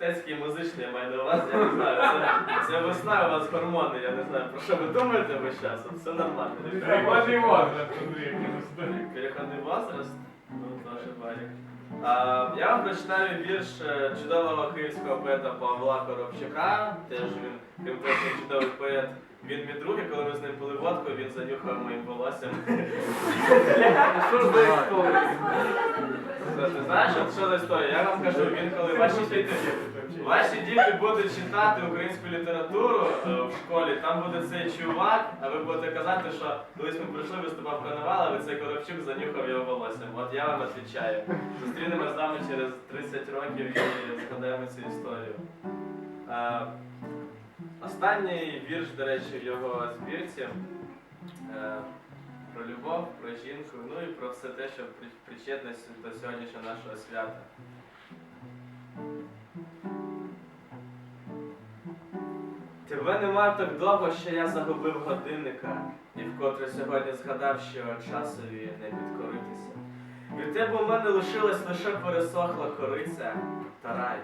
мистецький музичний, я маю на увазі, я не знаю. Це, це весна у вас гормони, я не знаю, про що ви думаєте весь час, от все нормально. Переходний возраст, Андрій, який Переходний возраст, ну теж барік. А, я вам прочитаю вірш е, чудового київського поета Павла Коробчука. Теж він, крім того, що чудовий поет, він мій друг, і коли ми з ним пили водку, він занюхав моїм волоссям. Що ж за історія? Що, Ти знаєш, от що за історія? Я вам кажу, він коли ваші діти, ваші діти будуть читати українську літературу е, в школі, там буде цей чувак, а ви будете казати, що колись ми прийшли, виступав карнавал, а ви цей Коробчук занюхав його волоссям. От я вам відповідаю. Зустрінемось з вами через 30 років і згадаємо цю історію. Е, Останній вірш, до речі, в його збірці е, про любов, про жінку, ну і про все те, що причетне до сьогоднішнього нашого свята. Тебе нема так довго, що я загубив годинника, і вкотре сьогодні згадав, що часові не підкоритися. Від тебе у мене лишилась лише пересохла кориця та рай.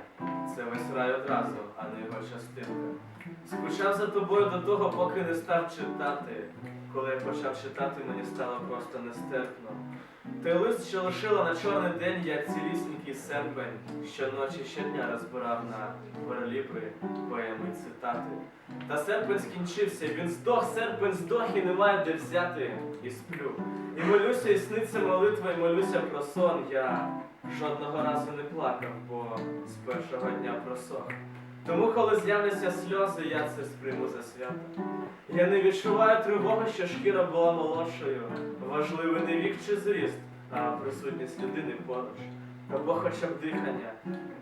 Це весь рай одразу, а не його частинка. Скучав за тобою до того, поки не став читати. Коли я почав читати, мені стало просто нестерпно. Той лист, що лишила на чорний день, я цілісінький серпень, щоночі щодня розбирав на верлібри, поеми цитати. Та серпень скінчився, він здох, серпень здох і немає де взяти, і сплю. І молюся, і сниться молитва, і молюся про сон. Я жодного разу не плакав, бо з першого дня просох. Тому, коли з'являться сльози, я це сприйму за свято. Я не відчуваю тривоги, що шкіра була молодшою. Важливий не вік чи зріст, а присутність людини поруч. Або хоча б дихання.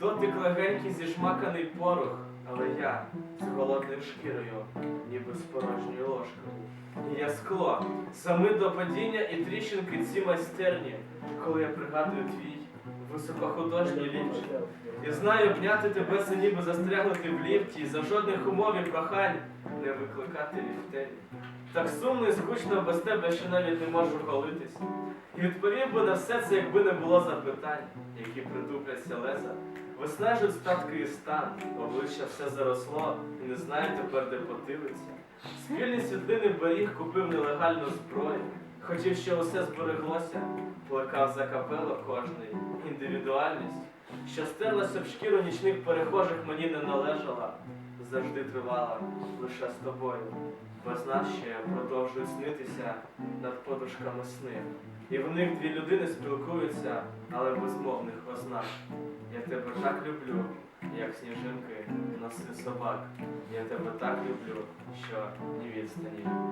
Дотик легенький зішмаканий порох, але я з голодною шкірою, ніби з порожньою ложкою. І я скло, сами до падіння і тріщинки ці майстерні, коли я пригадую твій високохудожній ліпчик. І знаю, обняти тебе це ніби застрягнути в ліфті, за жодних умов і прохань не викликати ліфтері. Так сумно і скучно без тебе, що навіть не можу голитись. І відповів би на все це, якби не було запитань, які притупляться леза. Виснажують статки і стан, обличчя все заросло, і не знаю тепер, де потилиться. Спільні світлини беріг купив нелегальну зброю. Хотів, що усе збереглося, плекав за капело кожний, індивідуальність, що стерлася в шкіру нічних перехожих мені не належала, завжди тривала лише з тобою. Без нас ще продовжують снитися над подушками сни. І в них дві людини спілкуються, але без мовних ознак. Я тебе так люблю, як сніжинки носи собак. Я тебе так люблю, що ні відстані.